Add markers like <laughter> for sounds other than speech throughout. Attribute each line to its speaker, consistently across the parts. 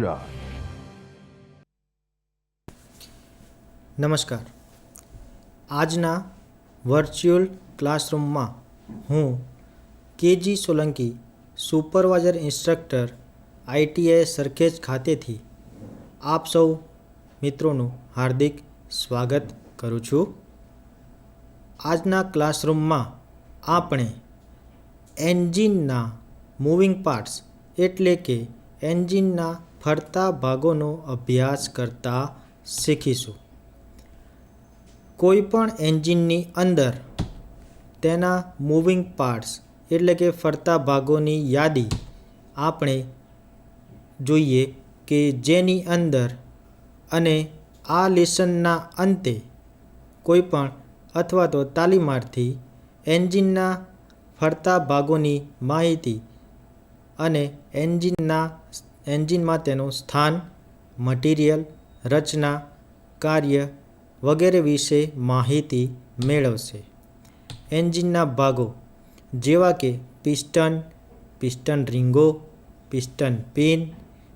Speaker 1: ગુજરાત
Speaker 2: નમસ્કાર. આજના વર્ચ્યુઅલ ક્લાસરૂમમાં હું KG Solanki, supervisor instructor ITI Sarkhej ખાતેથી આપ સૌ મિત્રોનું હાર્દિક સ્વાગત કરું છું. આજના ક્લાસરૂમમાં આપણે એન્જિનના મૂવિંગ પાર્ટ્સ એટલે કે એન્જિનના ફરતા ભાગોનો અભ્યાસ કરતા શીખીશું. કોઈપણ એન્જિનની અંદર તેના મૂવિંગ પાર્ટ્સ એટલે કે ફરતા ભાગોની યાદી આપણે જોઈએ કે જેની અંદર અને આ લેસનના અંતે કોઈપણ અથવા તો તાલીમાર્થી એન્જિનના ફરતા ભાગોની માહિતી અને એન્જિનના એન્જિનમાં તેનું સ્થાન, મટીરિયલ, રચના, કાર્ય વગેરે વિશે માહિતી મેળવશે. એન્જિનના ભાગો જેવા કે પિસ્ટન પિસ્ટન રિંગો, પિસ્ટન પિન,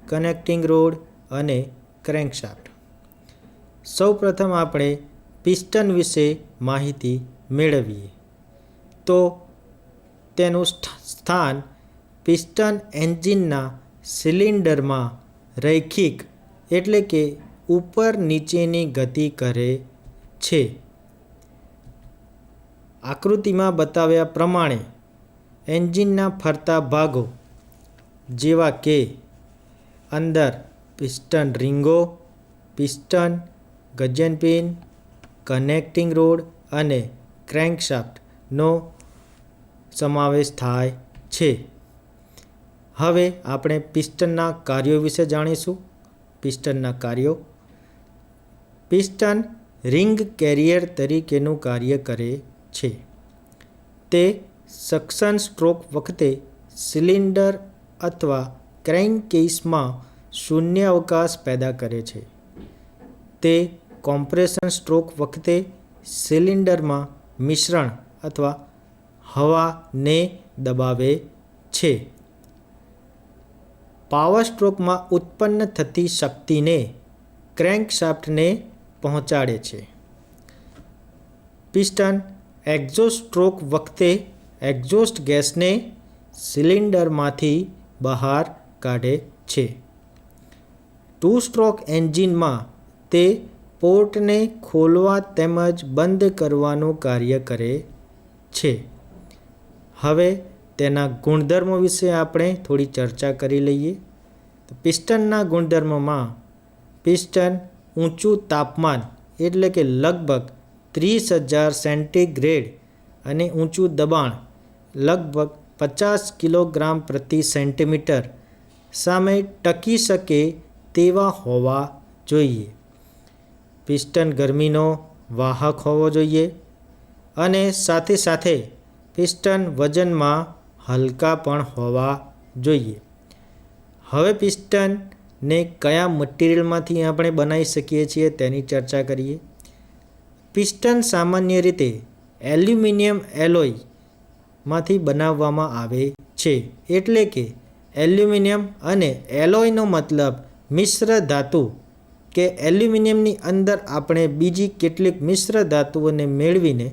Speaker 2: કનેક્ટિંગ રોડ અને ક્રેન્કશાફ્ટ. સૌપ્રથમ આપણે પિસ્ટન વિશે માહિતી મેળવીએ. તો તેનું સ્થાન પિસ્ટન એન્જિનના સિલિન્ડરમાં રૈખિક એટલે કે ઉપર નીચેની ગતિ કરે છે. આકૃતિમાં બતાવ્યા પ્રમાણે એન્જિનના ફરતા ભાગો જેવા કે અંદર piston રિંગો, piston, gudgeon pin, connecting rod અને ક્રેન્કશાફ્ટનો સમાવેશ થાય છે. હવે આપણે પિસ્ટનના કાર્યો વિશે જાણીશું. પિસ્ટનના કાર્યો. પિસ્ટન રિંગ કેરિયર તરીકેનું કાર્ય કરે છે. તે સક્શન સ્ટ્રોક વખતે સિલિન્ડર અથવા ક્રેન્ક કેસમાં શૂન્ય અવકાશ પેદા કરે છે. તે કોમ્પ્રેશન સ્ટ્રોક વખતે સિલિન્ડરમાં મિશ્રણ અથવા હવાને દબાવે છે. પાવર સ્ટ્રોકમાં ઉત્પન્ન થતી શક્તિને ક્રેન્કશાફ્ટને પહોંચાડે છે. પિસ્ટન એક્ઝોસ્ટ સ્ટ્રોક વખતે એક્ઝોસ્ટ ગેસને સિલિન્ડરમાંથી બહાર કાઢે છે. ટુ સ્ટ્રોક એન્જિનમાં તે પોર્ટને ખોલવા તેમજ બંધ કરવાનું કાર્ય કરે છે. હવે તેના ગુણધર્મો વિશે આપણે થોડી ચર્ચા કરી લઈએ. પિસ્ટનના ગુણધર્મોમાં પિસ્ટન ઊંચું તાપમાન એટલે કે લગભગ ત્રીસ હજાર સેન્ટીગ્રેડ અને ઊંચું દબાણ લગભગ પચાસ કિલોગ્રામ પ્રતિ સેન્ટીમીટર. સામે ટકી શકે તેવા હોવા જોઈએ. પિસ્ટન ગરમીનો વાહક હોવો જોઈએ અને સાથે સાથે પિસ્ટન વજનમાં હલકા પણ હોવા જોઈએ. હવે પિસ્ટનને કયા મટીરિયલમાંથી આપણે બનાવી શકીએ છીએ તેની ચર્ચા કરીએ. પિસ્ટન સામાન્ય રીતે એલ્યુમિનિયમ એલોયમાંથી બનાવવામાં આવે છે એટલે કે એલ્યુમિનિયમ અને એલોયનો મતલબ મિશ્ર ધાતુ કે એલ્યુમિનિયમની અંદર આપણે બીજી કેટલીક મિશ્ર ધાતુઓને મેળવીને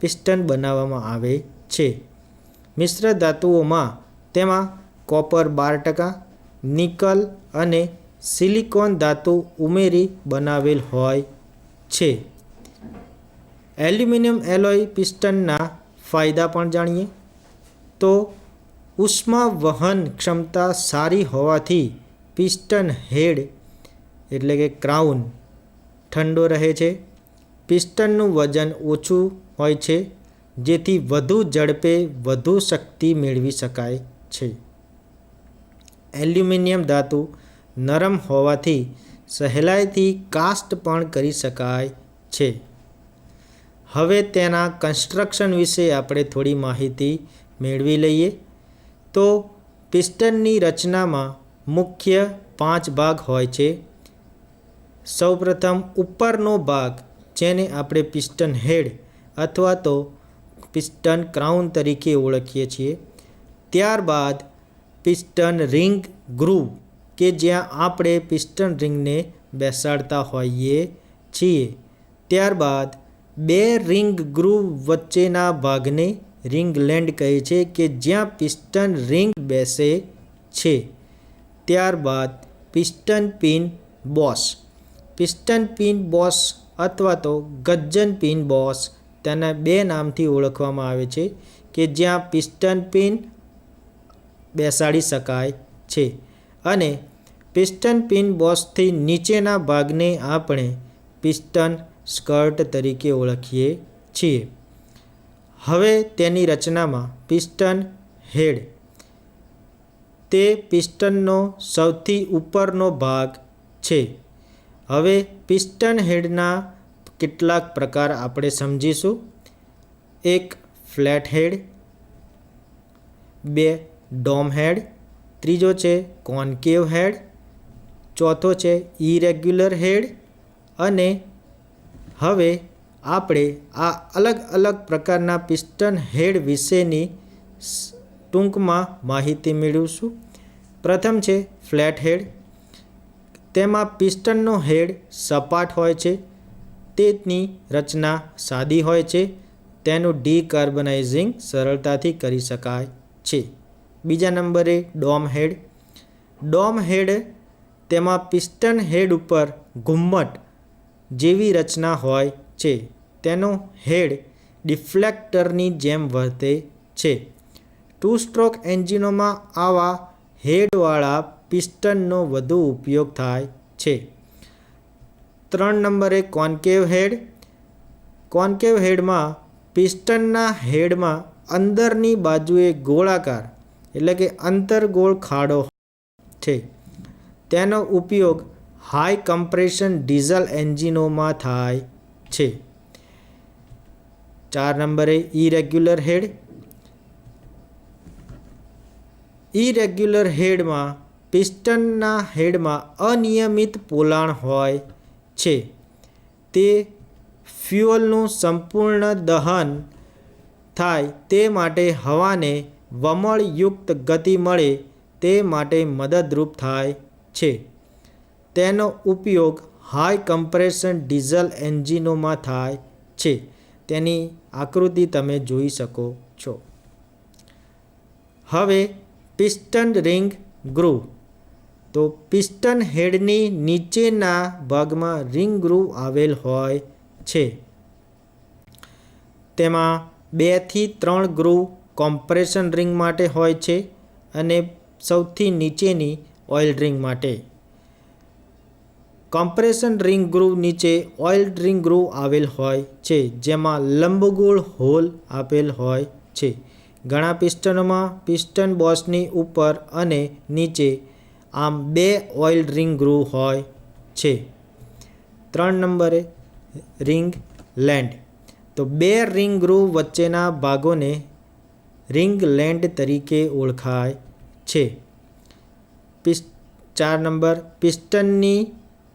Speaker 2: પિસ્ટન બનાવવામાં આવે છે. મિશ્ર ધાતુઓમાં તેમાં કોપર બાર ટકા નિકલ અને સિલિકોન ધાતુ ઉમેરી બનાવેલ હોય છે. એલ્યુમિનિયમ એલોય પિસ્ટનના ફાયદા પણ જાણીએ. તો ઉષ્મા વહન ક્ષમતા સારી હોવાથી પિસ્ટન હેડ એટલે કે ક્રાઉન ઠંડો રહે છે. પિસ્ટનનું વજન ઓછું હોય છે, જેથી વધુ ઝડપે વધુ શક્તિ મેળવી શકાય છે. એલ્યુમિનિયમ ધાતુ નરમ હોવાથી સહેલાઈથી કાસ્ટ પણ કરી શકાય છે. હવે તેના કન્સ્ટ્રક્શન વિશે આપણે થોડી માહિતી મેળવી લઈએ. તો પિસ્ટનની રચનામાં મુખ્ય પાંચ ભાગ હોય છે. સૌપ્રથમ ઉપરનો ભાગ જેને આપણે પિસ્ટન હેડ અથવા તો પિસ્ટન ક્રાઉન તરીકે ઓળખીએ છીએ. ત્યારબાદ પિસ્ટન રિંગ ગ્રુવ, કે જ્યાં આપણે પિસ્ટન રિંગને બેસાડતા હોઈએ છીએ. ત્યારબાદ, બે રિંગ ગ્રુવ વચ્ચેના ભાગને રિંગ લેન્ડ કહે છે કે જ્યાં પિસ્ટન રિંગ બેસે છે. ત્યારબાદ, piston pin boss. Piston pin boss અથવા તો ગજ્જન પિન બોસ, તેના બે નામથી ઓળખવામાં આવે છે કે જ્યાં પિસ્ટન પિન બેસાડી શકાય છે અને પિસ્ટન પિન બોસથી નીચેના ભાગને આપણે પિસ્ટન સ્કર્ટ તરીકે ઓળખીએ છીએ. હવે તેની રચનામાં પિસ્ટન હેડ. તે પિસ્ટનનો સૌથી ઉપરનો ભાગ છે. હવે પિસ્ટન હેડના કેટલાક પ્રકાર આપણે સમજીશું. એક ફ્લેટ હેડ, બે ડોમ હેડ, ત્રીજો છે કોન્કેવ હેડ, ચોથો છે ઇરેગ્યુલર હેડ અને હવે આપણે આ અલગ અલગ પ્રકારના પિસ્ટન હેડ વિશેની ટૂંકમાં માહિતી મેળવીશું. પ્રથમ છે ફ્લેટ હેડ. તેમાં પિસ્ટનનો હેડ સપાટ હોય છે, તેની રચના સાદી હોય છે, તેનું ડીકાર્બનાઇઝિંગ સરળતાથી કરી શકાય છે. બીજા નંબરે ડોમ હેડ. ડોમ હેડ તેમાં પિસ્ટન હેડ ઉપર ઘુમ્મટ જેવી રચના હોય છે. તેનો હેડ ડિફ્લેક્ટરની જેમ વર્તે છે. ટુ સ્ટ્રોક એન્જિનોમાં આવા હેડવાળા પિસ્ટનનો વધુ ઉપયોગ થાય છે. ત્રણ નંબરે કોન્કેવ હેડ. કોન્કેવ હેડમાં પિસ્ટનના હેડમાં અંદરની બાજુએ ગોળાકાર એટલે કે અંતરગોળ ખાડો છે. તેનો ઉપયોગ હાઈ કમ્પ્રેશન ડીઝલ એન્જિનોમાં થાય છે. ચાર નંબરે ઇરેગ્યુલર હેડ. ઇરેગ્યુલર હેડમાં પિસ્ટનના હેડમાં અનિયમિત પોલાણ હોય છે. તે ફ્યુઅલનું સંપૂર્ણ દહન થાય તે માટે હવાને વમળયુક્ત ગતિ મળે તે માટે મદદરૂપ થાય છે. તેનો ઉપયોગ હાઈ કમ્પ્રેશન ડીઝલ એન્જિનોમાં થાય છે. તેની આકૃતિ તમે જોઈ શકો છો. હવે પિસ્ટન રિંગ ગ્રુવ. તો પિસ્ટન હેડની નીચેના ભાગમાં રિંગ ગ્રુવ આવેલ હોય છે. તેમાં બેથી ત્રણ ગ્રુવ કોમ્પ્રેશન રિંગ માટે હોય છે અને સૌથી નીચેની ઓઇલ રિંગ માટે. કોમ્પ્રેશન રિંગ ગ્રુવ નીચે ઓઇલ રિંગ ગ્રુવ આવેલ હોય છે, જેમાં લંબગોળ હોલ આપેલ હોય છે. ઘણા પિસ્ટનોમાં પિસ્ટન બોસની ઉપર અને નીચે આમ બે ઓઇલ રિંગ ગ્રુવ હોય છે. ત્રણ નંબરે રિંગ લેન્ડ. તો બે રિંગ ગ્રુવ વચ્ચેના ભાગોને રિંગ લેન્ડ તરીકે ઓળખાય છે. પિસ ચાર નંબર, પિસ્ટનની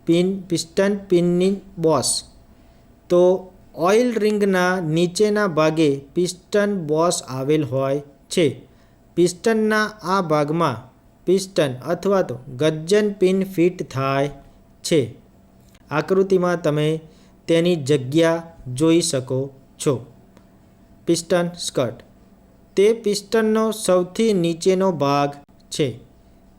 Speaker 2: પિન, પિસ્ટન પિનની બોસ. તો ઓઇલ રિંગના નીચેના ભાગે પિસ્ટન બોસ આવેલ હોય છે. પિસ્ટનના આ ભાગમાં પિસ્ટન અથવા તો ગજ્જન પિન ફિટ થાય છે. આકૃતિમાં તમે તેની જગ્યા જોઈ શકો છો. Piston skirt. તે પિસ્ટનનો સૌથી નીચેનો ભાગ છે.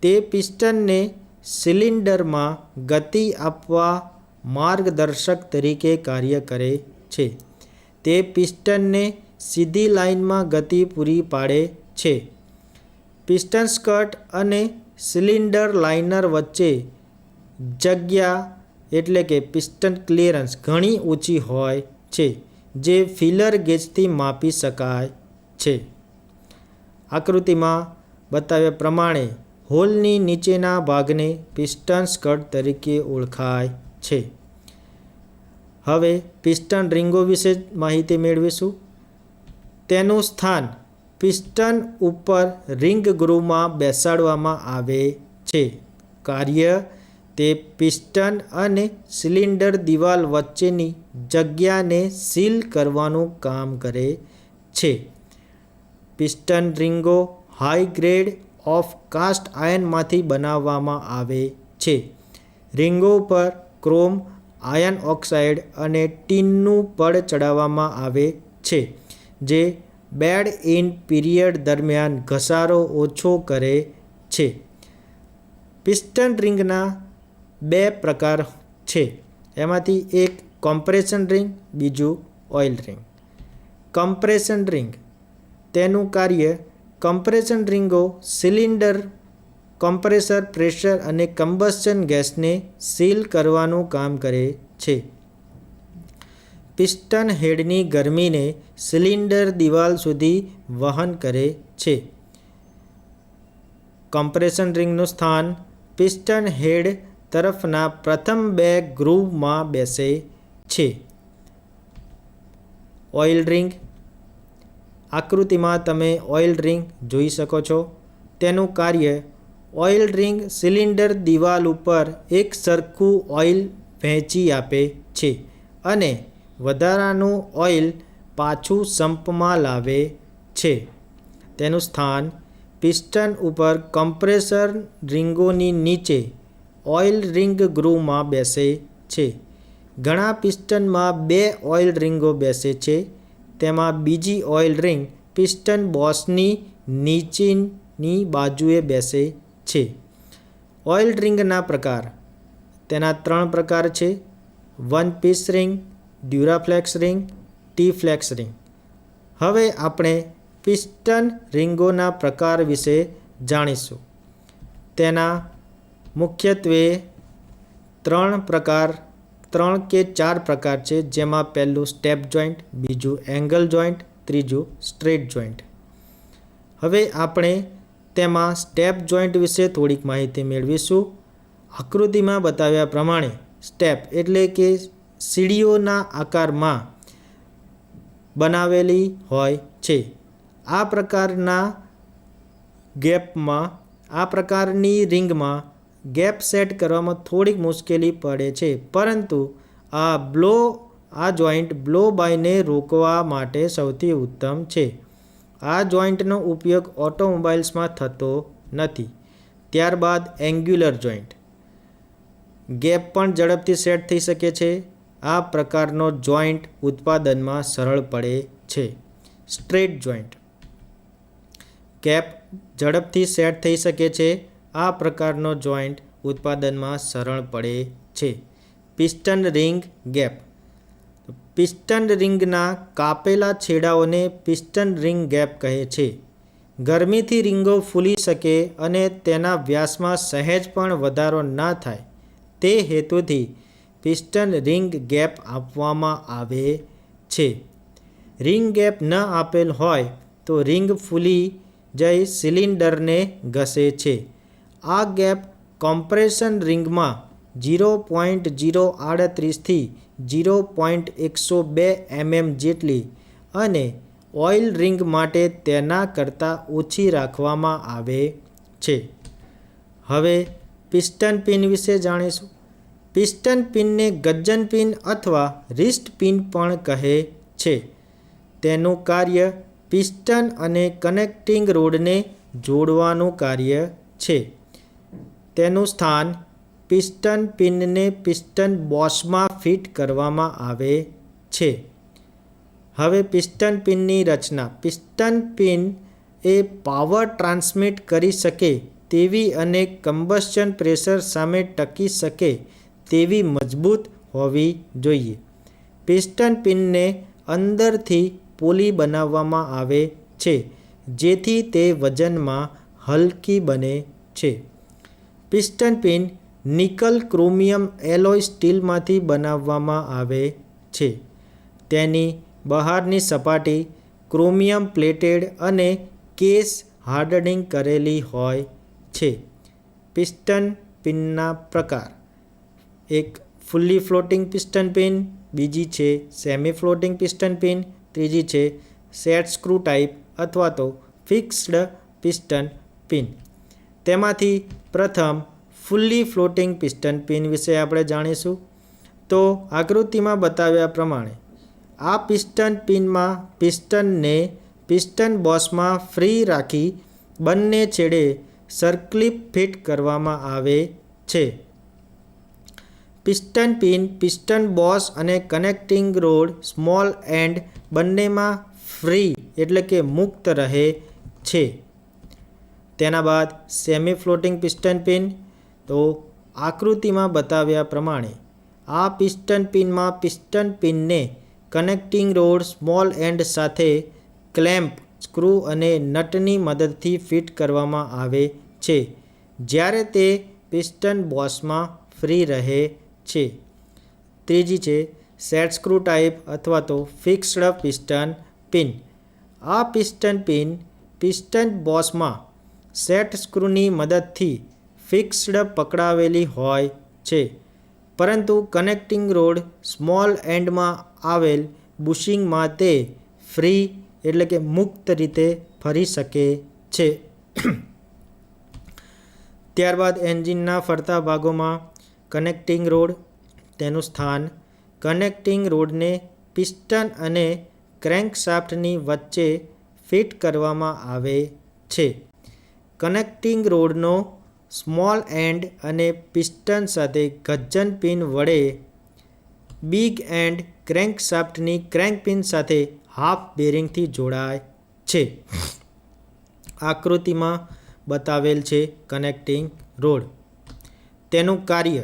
Speaker 2: તે પિસ્ટનને સિલિન્ડરમાં ગતિ આપવા માર્ગદર્શક તરીકે કાર્ય કરે છે. તે પિસ્ટનને સીધી લાઇનમાં ગતિ પૂરી પાડે છે. પિસ્ટન સ્કર્ટ અને સિલિન્ડર લાઇનર વચ્ચે જગ્યા એટલે કે પિસ્ટન ક્લિયરન્સ ઘણી ઊંચી હોય છે, જે ફિલર ગેજથી માપી શકાય છે. આકૃતિમાં બતાવ્યા પ્રમાણે હોલની નીચેના ભાગને પિસ્ટન સ્કર્ટ તરીકે ઓળખાય છે. હવે પિસ્ટન રિંગો વિશે માહિતી મેળવીશું. તેનું સ્થાન પિસ્ટન ઉપર રિંગ ગ્રુવમાં બેસાડવામાં આવે છે. કાર્ય તે પિસ્ટન અને સિલિન્ડર દિવાલ વચ્ચેની જગ્યાને સીલ કરવાનું કામ કરે છે. પિસ્ટન રિંગો હાઈ ગ્રેડ ઓફ કાસ્ટ આયનમાંથી બનાવવામાં આવે છે. રિંગો પર ક્રોમ, આયન ઓક્સાઇડ અને ટીનનું પડ ચડાવવામાં આવે છે, જે બેડ ઇન પીરિયડ દરમિયાન ઘસારો ઓછો કરે છે. પિસ્ટન રિંગના બે પ્રકાર છે, એમાંથી એક કોમ્પ્રેશન રિંગ, બીજું ઓઇલ રિંગ. કમ્પ્રેશન રિંગ તેનું કાર્ય કમ્પ્રેશન રિંગો, સિલિન્ડર, કમ્પ્રેસર, પ્રેશર અને કમ્બસ્ચન ગેસને સીલ કરવાનું કામ કરે છે. પિસ્ટન હેડની ગરમીને સિલિન્ડર દિવાલ સુધી વહન કરે છે. કમ્પ્રેશન રિંગનું સ્થાન પિસ્ટન હેડ તરફના પ્રથમ બે ગ્રુવમાં બેસે છે. ઓઇલ રિંગ આકૃતિમાં તમે ઓઇલ રિંગ જોઈ શકો છો. તેનું કાર્ય ઓઇલ રિંગ સિલિન્ડર દિવાલ ઉપર એક સરખું ઓઇલ વહેંચી આપે છે અને વધારાનું ઓઇલ પાછું સંપમાં લાવે છે. તેનું સ્થાન પિસ્ટન ઉપર કમ્પ્રેસર રિંગોની નીચે ઓઇલ રિંગ ગ્રુમાં બેસે છે. ઘણા પિસ્ટનમાં બે ઓઇલ રિંગો બેસે છે. તેમાં બીજી ઓઇલ રિંગ પિસ્ટન બોસની નીચેની બાજુએ બેસે છે. ઓઇલ રિંગના પ્રકાર તેના ત્રણ પ્રકાર છે. One piece ring, Duraflex ring, T flex ring. હવે આપણે પિસ્ટન રિંગોના પ્રકાર વિશે જાણીશું. તેના મુખ્યત્વે ત્રણ પ્રકાર ત્રણ કે ચાર પ્રકાર છે, જેમાં પહેલું સ્ટેપ જોઈન્ટ, બીજું એંગલ જોઈન્ટ, ત્રીજું સ્ટ્રેટ જોઈન્ટ. હવે આપણે તેમાં સ્ટેપ જોઈન્ટ વિશે થોડીક માહિતી મેળવીશું. આકૃતિમાં બતાવ્યા પ્રમાણે સ્ટેપ એટલે કે સીડીઓના આકારમાં બનાવેલી હોય છે. આ પ્રકારના ગેપમાં, આ પ્રકારની રિંગમાં ગેપ સેટ કરવામાં થોડીક મુશ્કેલી પડે છે, પરંતુ આ બ્લો, આ જોઈન્ટ બ્લો બાયને રોકવા માટે સૌથી ઉત્તમ છે. આ જોઈન્ટનો ઉપયોગ ઓટોમોબાઈલ્સમાં થતો નથી. ત્યારબાદ એન્ગ્યુલર જોઈન્ટ. ગેપ પણ ઝડપથી સેટ થઈ શકે છે. આ પ્રકારનો જોઈન્ટ ઉત્પાદનમાં સરળ પડે છે. Straight joint. ગેપ ઝડપથી સેટ થઈ શકે છે. આ પ્રકારનો જોઈન્ટ ઉત્પાદનમાં સરળ પડે છે. Piston ring gap. પિસ્ટન રિંગના કાપેલા છેડાઓને પિસ્ટન રિંગ ગેપ કહે છે. ગરમીથી રિંગો ફૂલી શકે અને તેના વ્યાસમાં સહેજ પણ વધારો ન થાય. તે હેતુથી પિસ્ટન રિંગ ગેપ આપવામાં આવે છે. રિંગ ગેપ ન આપેલ હોય તો રિંગ ફૂલી જઈ સિલિન્ડરને ઘસે છે. આ ગેપ કોમ્પ્રેશન રિંગમાં જીરો પોઈન્ટ જીરો આડત્રીસથી જીરો પોઈન્ટ એકસો બે એમએમ જેટલી અને ઓઇલ રિંગ માટે તેના કરતાં ઓછી રાખવામાં આવે છે. હવે પિસ્ટન પિન વિશે જાણીશું. પિસ્ટન પિનને ગજ્જન પિન અથવા રિસ્ટ પિન પણ કહે છે. તેનું કાર્ય પિસ્ટન અને કનેક્ટિંગ રોડને જોડવાનું કાર્ય છે. તેનું સ્થાન પિસ્ટન પિનને પિસ્ટન બોસમાં ફિટ કરવામાં આવે છે. હવે પિસ્ટન પિનની રચના. પિસ્ટન પિન એ પાવર ટ્રાન્સમિટ કરી શકે તેવી અને કમ્બસ્ચન પ્રેશર સામે ટકી શકે તેવી મજબૂત હોવી જોઈએ. પિસ્ટન પિનને અંદરથી પોલી બનાવવામાં આવે છે, જેથી તે વજનમાં હલકી બને છે. Piston pin nickel chromium alloy સ્ટીલમાંથી બનાવવામાં આવે છે. તેની બહારની સપાટી ક્રોમિયમ પ્લેટેડ અને કેસ હાર્ડનિંગ કરેલી હોય છે. પિસ્ટન પિનના પ્રકાર. એક ફુલ્લી ફ્લોટિંગ પિસ્ટન પિન, બીજી છે સેમી ફ્લોટિંગ પિસ્ટન પિન, ત્રીજી છે સેટ સ્ક્રૂ ટાઈપ અથવા તો ફિક્સ્ડ પિસ્ટન પિન. તેમાંથી પ્રથમ ફૂલ્લી ફ્લોટિંગ પિસ્ટન પિન વિશે આપણે જાણીશું. તો આકૃતિમાં બતાવ્યા પ્રમાણે આ પિસ્ટન પિનમાં પિસ્ટનને પિસ્ટન બોસમાં ફ્રી રાખી બંને છેડે સર્કલિપ ફિટ કરવામાં આવે છે. પિસ્ટન પિન, પિસ્ટન બોસ અને કનેક્ટિંગ રોડ સ્મોલ એન્ડ બંનેમાં ફ્રી એટલે કે મુક્ત રહે છે. તેના બાદ સેમી ફ્લોટિંગ પિસ્ટન પિન તો આકૃતિમાં બતાવ્યા પ્રમાણે આ પિસ્ટન પિનમાં પિસ્ટન પિનને કનેક્ટિંગ રોડ સ્મોલ એન્ડ સાથે ક્લેમ્પ સ્ક્રૂ અને નટની મદદથી ફિટ કરવામાં આવે છે, જ્યારે તે પિસ્ટન બોસમાં ફ્રી રહે છે. ત્રીજી છે સેટ સ્ક્રૂ ટાઈપ અથવા તો ફિક્સ્ડ પિસ્ટન પિન આ પિસ્ટન પિન પિસ્ટન બોસમાં સેટ સ્ક્રૂની મદદથી ફિક્સ્ડ પકડાવેલી હોય છે. પરંતુ કનેક્ટિંગ રોડ સ્મોલ એન્ડમાં આવેલ બુશિંગમાં તે ફ્રી એટલે કે મુક્ત રીતે ફરી શકે છે. ત્યારબાદ એન્જિનના ફરતા ભાગોમાં કનેક્ટિંગ રોડ, તેનું સ્થાન, કનેક્ટિંગ રોડને પિસ્ટન અને ક્રેન્કશાફ્ટની વચ્ચે ફિટ કરવામાં આવે છે. કનેક્ટિંગ રોડનો સ્મોલ એન્ડ અને પિસ્ટન સાથે ગજ્જન પિન વડે બિગ એન્ડ ક્રેન્કશાફ્ટની ક્રેન્ક પિન સાથે હાફ બેરિંગથી જોડાય છે. આકૃતિમાં બતાવેલ છે કનેક્ટિંગ રોડ. તેનું કાર્ય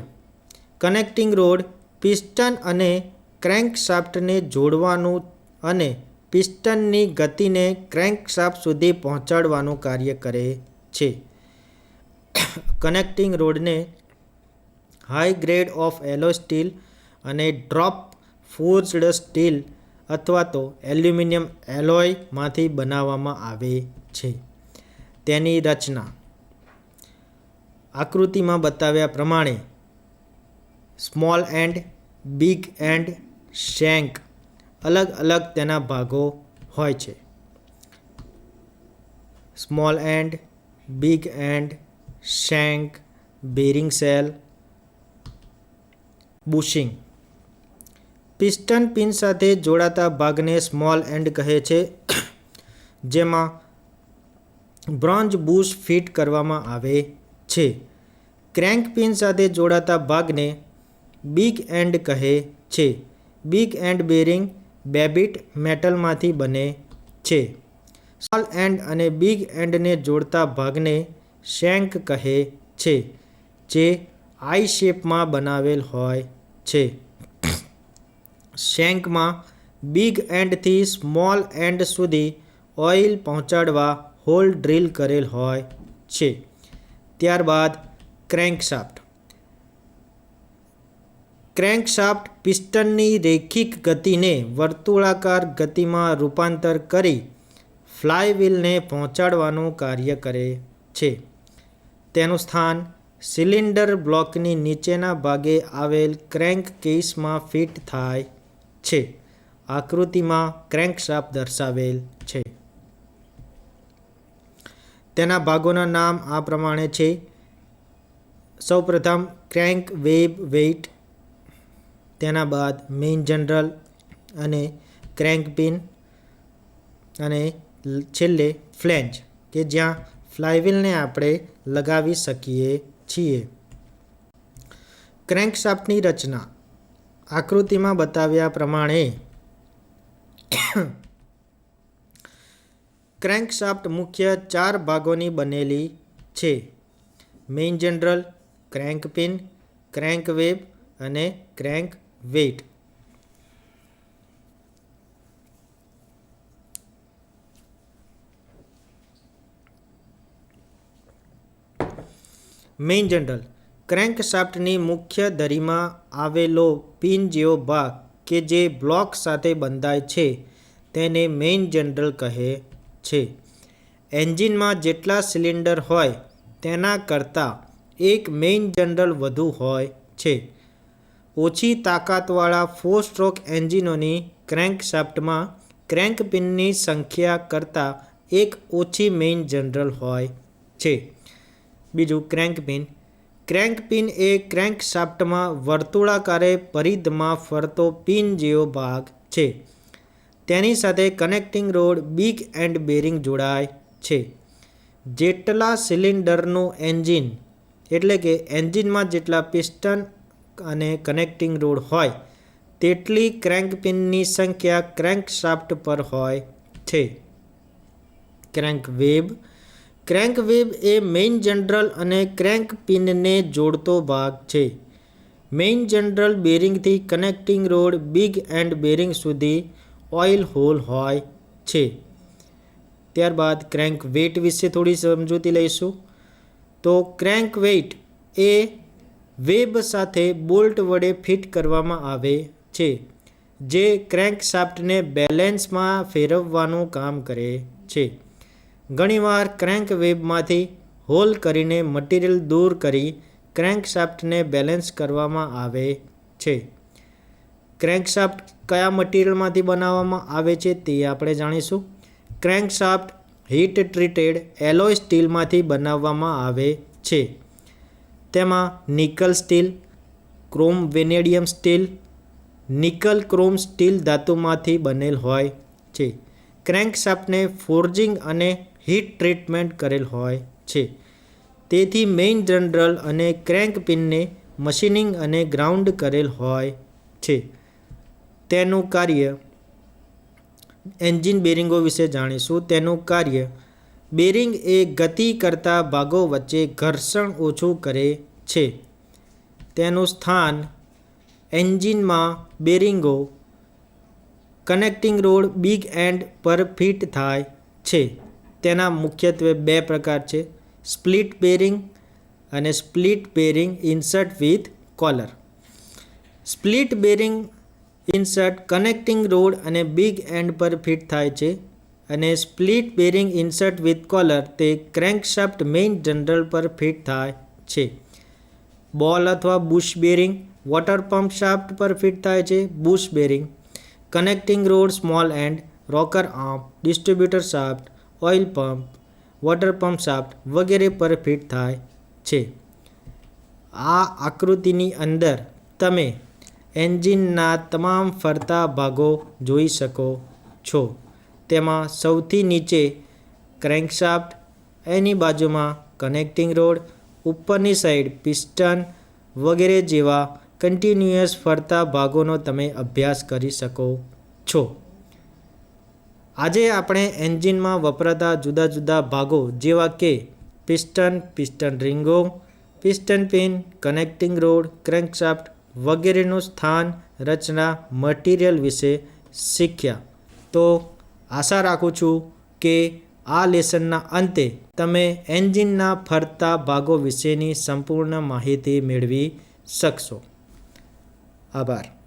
Speaker 2: કનેક્ટિંગ રોડ પિસ્ટન અને ક્રેન્કશાફ્ટને જોડવાનું અને પિસ્ટનની ગતિને ક્રેન્કશાફ્ટ સુધી પહોંચાડવાનું કાર્ય કરે છે. Connecting રોડને high grade of alloy steel અને ડ્રોપ ફોર્જડ સ્ટીલ અથવા તો એલ્યુમિનિયમ એલોયમાંથી બનાવવામાં આવે છે. તેની રચના. આકૃતિમાં બતાવ્યા પ્રમાણે small end big end shank અલગ અલગ તેના ભાગો હોય છે. Small end big end shank bearing shell bushing piston pin સાથે જોડાતા ભાગને સ્મોલ એન્ડ કહે છે. જેમાં બ્રોન્ઝ બુશ ફિટ કરવામાં આવે છે. ક્રેન્ક પિન સાથે જોડાતા ભાગને બિગ એન્ડ કહે છે. બિગ એન્ડ બેરિંગ બેબિટ મેટલમાંથી બને છે. સ્મોલ એન્ડ અને બિગ એન્ડને જોડતા ભાગને શેન્ક કહે છે, જે આઈ શેપમાં બનાવેલ હોય છે. શેન્કમાં બિગ એન્ડથી સ્મોલ એન્ડ સુધી ઓઇલ પહોંચાડવા હોલ ડ્રીલ કરેલ હોય છે. ત્યારબાદ ક્રેન્કશાફ્ટ. ક્રેન્કશાફ્ટ પિસ્ટનની રેખિક ગતિને વર્તુળાકાર ગતિમાં રૂપાંતર કરી ફ્લાયવ્હીલને પહોંચાડવાનું કાર્ય કરે છે. તેનું સ્થાન સિલિન્ડર બ્લોકની નીચેના ભાગે આવેલ ક્રેન્ક કેસમાં ફિટ થાય છે. આકૃતિમાં ક્રેન્કશાફ્ટ દર્શાવેલ છે. તેના ભાગોના નામ આ પ્રમાણે છે. સૌપ્રથમ ક્રેન્ક વેબ વેઇટ, તેના બાદ મેઇન જનરલ અને ક્રેન્ક પિન અને છેલ્લે ફ્લેન્જ કે જ્યાં ફ્લાયવ્હીલને આપણે લગાવી શકીએ છીએ. ક્રેન્કશાફ્ટની રચના. આકૃતિમાં બતાવ્યા પ્રમાણે <coughs> ક્રેન્કશાફ્ટ મુખ્ય ચાર ભાગોની બનેલી છે. Main journal, crank pin, crank web અને ક્રેન્ક વેઇટ. Main journal. ક્રેન્કશાફ્ટની મુખ્ય ધરીમાં આવેલો પિન જેવો ભાગ કે જે બ્લોક સાથે બંધાય છે, તેને મેઇન જનરલ કહે છે. એન્જિનમાં જેટલા સિલિન્ડર હોય, તેના કરતાં એક મેઇન જનરલ વધુ હોય છે. ઓછી તાકાતવાળા ફોર સ્ટ્રોક એન્જિનોની ક્રેન્કશાફ્ટમાં ક્રેન્ક પિનની સંખ્યા કરતાં એક ઓછી મેઇન જનરલ હોય છે. બીજું ક્રેન્ક પિન. ક્રેન્ક પિન એ ક્રેન્કશાફ્ટમાં વર્તુળાકારે પરિધમાં ફરતો પિન જેવો ભાગ છે. તેની સાથે connecting rod big end bearing જોડાય છે. જેટલા સિલિન્ડરનું એન્જિન, એટલે કે એન્જિનમાં જેટલા પિસ્ટન અને કનેક્ટિંગ રોડ હોય, તેટલી ક્રેન્ક પિનની સંખ્યા ક્રેન્ક શાફ્ટ પર હોય છે. ક્રેન્ક વેબ ક્રેન્ક વેબ એ મેઇન જનરલ અને ક્રેન્ક પિનને જોડતો ભાગ છે. Main journal બેરિંગથી connecting rod big end bearing સુધી ઓઇલ હોલ હોય છે. ત્યારબાદ ક્રેન્ક વેટ વિશે થોડી સમજૂતી લઈશું. તો ક્રેન્ક વેઇટ એ વેબ સાથે બોલ્ટ વડે ફિટ કરવામાં આવે છે, જે ક્રેન્ક શાફ્ટને બેલેન્સમાં ફેરવવાનું કામ કરે છે. ઘણીવાર ક્રેન્ક વેબમાંથી હોલ કરીને મટીરિયલ દૂર કરી ક્રેન્કશાફ્ટને બેલેન્સ કરવામાં આવે છે. ક્રેન્કશાફ્ટ કયા મટીરિયલમાંથી બનાવવામાં આવે છે તે આપણે જાણીશું. ક્રેન્કશાફ્ટ હીટ ટ્રીટેડ એલોય સ્ટીલમાંથી બનાવવામાં આવે છે. તેમાં nickel steel, chrome vanadium steel, nickel chrome steel ધાતુમાંથી બનેલ હોય છે. ક્રેન્કશાફ્ટને ફોર્જિંગ અને હીટ ટ્રીટમેન્ટ કરેલ હોય છે. તેથી મેઇન જનરલ અને ક્રેન્ક પિનને મશીનિંગ અને ગ્રાઉન્ડ કરેલ હોય છે. તેનું કાર્ય એન્જિન બેરિંગો વિશે જાણીશું. તેનું કાર્ય બેરિંગ એ ગતિ કરતા ભાગો વચ્ચે ઘર્ષણ ઓછું કરે છે. તેનું સ્થાન એન્જિનમાં બેરિંગો કનેક્ટિંગ રોડ બિગ એન્ડ પર ફિટ થાય છે. તેના મુખ્યત્વે બે પ્રકાર છે. સ્પ્લિટ બેરિંગ અને split bearing insert with collar. Split bearing insert connecting rod અને બિગ એન્ડ પર ફિટ થાય છે અને split bearing insert with collar તે ક્રેન્કશાફ્ટ મેઇન જનરલ પર ફિટ થાય છે. બોલ અથવા bush bearing water pump shaft પર ફિટ થાય છે. Bush bearing connecting rod small end rocker arm distributor shaft oil pump, water pump shaft વગેરે પર ફિટ થાય છે. આ આકૃતિની અંદર તમે એન્જિનના તમામ ફરતા ભાગો જોઈ શકો છો. તેમાં સૌથી નીચે ક્રેન્કશાફ્ટ, એની બાજુમાં કનેક્ટિંગ રોડ, ઉપરની સાઈડ પિસ્ટન વગેરે જેવા કન્ટિન્યુઅસ ફરતા ભાગોનો તમે અભ્યાસ કરી શકો છો. આજે આપણે એન્જિનમાં વપરાતા જુદા જુદા ભાગો જેવા કે piston piston રિંગો, piston pin, connecting rod, crankshaft વગેરેનું સ્થાન, રચના, મટીરિયલ વિશે શીખ્યા. તો આશા રાખું છું કે આ લેસનના અંતે તમે એન્જિનના ફરતા ભાગો વિશેની સંપૂર્ણ માહિતી મેળવી શકશો. આભાર.